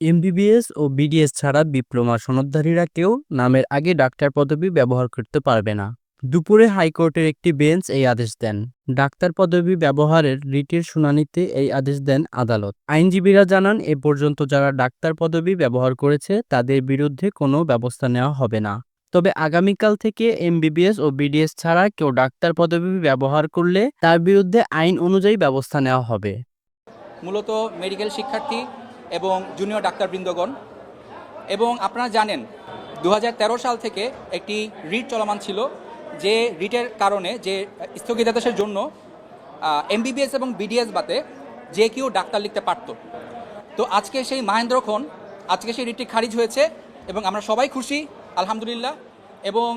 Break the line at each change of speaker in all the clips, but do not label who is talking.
MBBS ও BDS ছাড়া diploma সনদধারীরা কেউ নামের আগে ডাক্তার পদবি ব্যবহার করতে পারবে না। দুপুরে হাইকোর্টের একটি বেঞ্চ এই আদেশ দেন। ডাক্তার পদবি ব্যবহারের রিটের শুনানিতে এই আদেশ দেন আদালত। আইনজীবীরা জানান, এ পর্যন্ত যারা ডাক্তার পদবি ব্যবহার করেছে, তাদের বিরুদ্ধে কোনো ব্যবস্থা নেওয়া হবে না। তবে আগামীকাল থেকে এমবিবিএস ও বিডিএস ছাড়া কেউ ডাক্তার পদবি ব্যবহার করলে তার বিরুদ্ধে আইন অনুযায়ী ব্যবস্থা নেওয়া হবে।
মূলত মেডিকেল শিক্ষার্থী এবং জুনিয়র ডাক্তারবৃন্দগণ। এবং আপনারা জানেন দু হাজার তেরো সাল থেকে একটি রিট চলমান ছিল, যে রিটের কারণে, যে স্থগিতাদেশের জন্য এমবিবিএস এবং বিডিএস বাতে যে কেউ ডাক্তার লিখতে পারত। তো আজকে সেই মাহেন্দ্রক্ষণ আজকে সেই রিটটি খারিজ হয়েছে এবং আমরা সবাই খুশি, আলহামদুলিল্লাহ। এবং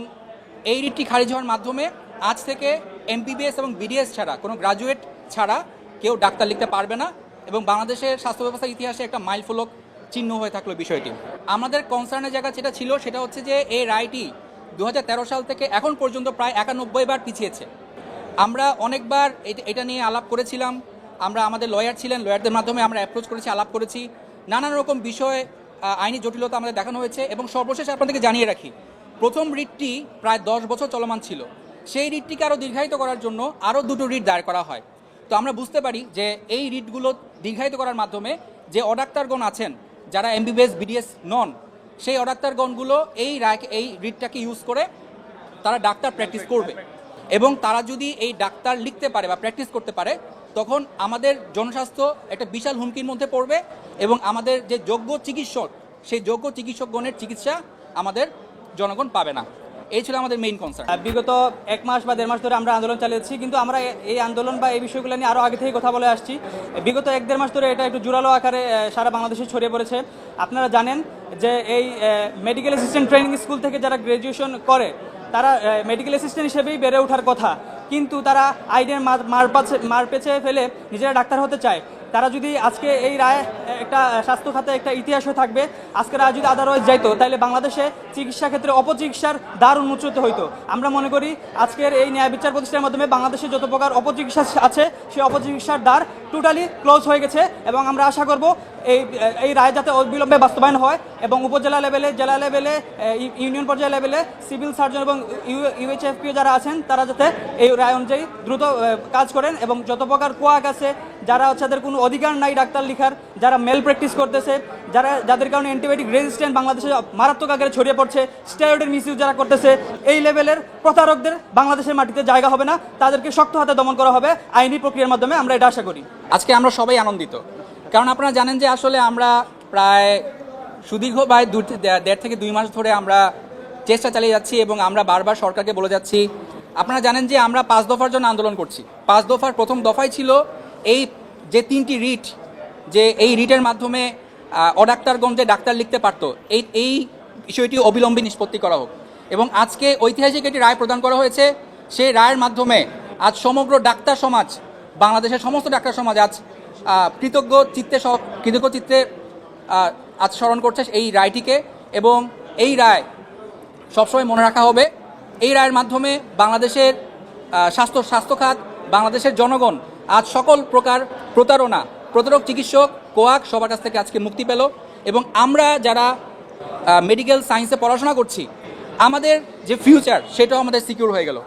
এই রিটটি খারিজ হওয়ার মাধ্যমে আজ থেকে এমবিবিএস এবং বিডিএস ছাড়া, কোনো গ্রাজুয়েট ছাড়া কেউ ডাক্তার লিখতে পারবে না। এবং বাংলাদেশের স্বাস্থ্য ব্যবস্থার ইতিহাসে একটা মাইলফলক চিহ্ন হয়ে থাকল বিষয়টি। আমাদের কনসার্নের জায়গা যেটা ছিল সেটা হচ্ছে যে এই রায়টি দু হাজার তেরো সাল থেকে এখন পর্যন্ত প্রায় একানব্বই বার পিছিয়েছে। আমরা অনেকবার এটা- এটা নিয়ে আলাপ করেছিলাম। আমরা আমাদের লয়ার ছিলেন লয়ারদের মাধ্যমে আমরা অ্যাপ্রোচ করেছি, আলাপ করেছি। নানান রকম বিষয়ে আইনি জটিলতা আমাদের দেখানো হয়েছে এবং সর্বশেষ আপনাদেরকে জানিয়ে রাখি, প্রথম রিটটি প্রায় দশ বছর চলমান ছিল। সেই রিটটিকে আরও দীর্ঘায়িত করার জন্য আরও দুটো রিট দায়ের করা হয়। তো আমরা বুঝতে পারি যে এই রিটগুলো দীর্ঘায়িত করার মাধ্যমে যে অডাক্তারগণ আছেন, যারা এমবিবিএস, বিডিএস নন, সেই অডাক্তারগণগুলো এই রায় এই রিটটাকে ইউজ করে তারা ডাক্তার প্র্যাকটিস করবে। এবং তারা যদি এই ডাক্তার লিখতে পারে বা প্র্যাকটিস করতে পারে, তখন আমাদের জনস্বাস্থ্য একটা বিশাল হুমকির মধ্যে পড়বে এবং আমাদের যে যোগ্য চিকিৎসক, সেই যোগ্য চিকিৎসকগণের চিকিৎসা আমাদের জনগণ পাবে না। এই ছিল আমাদের মেইন কনসার্ন
বিগত এক মাস বা দেড় মাস ধরে আমরা আন্দোলন চালিয়েছি, কিন্তু আমরা এই আন্দোলন বা এই বিষয়গুলো নিয়ে আরও আগে থেকে কথা বলে আসছি। বিগত এক দেড় মাস ধরে এটা একটু জোরালো আকারে সারা বাংলাদেশে ছড়িয়ে পড়েছে। আপনারা জানেন যে এই মেডিকেল অ্যাসিস্ট্যান্ট ট্রেনিং স্কুল থেকে যারা গ্র্যাজুয়েশন করে, তারা মেডিকেল অ্যাসিস্ট্যান্ট হিসেবেই বেড়ে ওঠার কথা। কিন্তু তারা আইনের মার মার পেছে ফেলে নিজেরা ডাক্তার হতে চায়। তারা যদি আজকে এই রায় একটা স্বাস্থ্য খাতে একটা ইতিহাস হয়ে থাকবে, আজকে রায় যদি আদারওয়াইজ যাইতো তাহলে বাংলাদেশে চিকিৎসা ক্ষেত্রে অপচিকিৎসার দ্বার উন্মোচিত হইতো। আমরা মনে করি আজকের এই ন্যায় বিচার প্রতিষ্ঠানের মাধ্যমে বাংলাদেশে যত প্রকার অপচিকিৎসা আছে, সেই অপচিকিৎসার দ্বার টোটালি ক্লোজ হয়ে গেছে এবং আমরা আশা করব এই এই রায় যাতে অবিলম্বে বাস্তবায়ন হয় এবং উপজেলা লেভেলে, জেলা লেভেলে ইউনিয়ন পর্যায়ে লেভেলে সিভিল সার্জন এবং ইউএইচএফপিও যারা আছেন, তারা যাতে এই রায় অনুযায়ী দ্রুত কাজ করেন এবং যত প্রকার কোয়াক আছে যারা হচ্ছে তাদের কোনো অধিকার নাই ডাক্তার লিখার, যারা মেল প্র্যাকটিস করতেছে, যারা, যাদের কারণে অ্যান্টিবায়োটিক রেজিস্ট্যান্ট বাংলাদেশে মারাত্মক আকারে ছড়িয়ে পড়ছে স্টেরয়েডের মিসইউজ যারা করতেছে, এই লেভেলের প্রতারকদের বাংলাদেশের মাটিতে জায়গা হবে না, তাদেরকে শক্ত হাতে দমন করা হবে আইনি প্রক্রিয়ার মাধ্যমে, আমরা এটা আশা করি।
আজকে আমরা সবাই আনন্দিত। কারণ আপনারা জানেন যে আসলে আমরা প্রায় সুদীর্ঘ প্রায় দু দেড় থেকে দুই মাস ধরে আমরা চেষ্টা চালিয়ে যাচ্ছি এবং আমরা বারবার সরকারকে বলে যাচ্ছি। আপনারা জানেন যে আমরা পাঁচ দফার জন্য আন্দোলন করছি। পাঁচ দফার প্রথম দফাই ছিল এই যে তিনটি রিট, যে এই রিটের মাধ্যমে যে ডাক্তার লিখতে পারতো, এই এই বিষয়টি অবিলম্বে নিষ্পত্তি করা হোক। এবং আজকে ঐতিহাসিক একটি রায় প্রদান করা হয়েছে, সেই রায়ের মাধ্যমে আজ সমগ্র ডাক্তার সমাজ, বাংলাদেশের সমস্ত ডাক্তার সমাজ আজ কৃতজ্ঞ চিত্তে কৃতজ্ঞ চিত্তে আজ স্মরণ করছে এই রায়টিকে। এবং এই রায় সবসময় মনে রাখা হবে, এই রায়ের মাধ্যমে বাংলাদেশের স্বাস্থ্য স্বাস্থ্য খাত, বাংলাদেশের জনগণ আজ সকল প্রকার প্রতারণা, প্রতারক, চিকিৎসক, কোয়াক সবার কাছ থেকে আজকে মুক্তি পেল এবং আমরা যারা মেডিকেল সায়েন্সে পড়াশোনা করছি, আমাদের যে ফিউচার সেটাও আমাদের সিকিউর হয়ে গেল।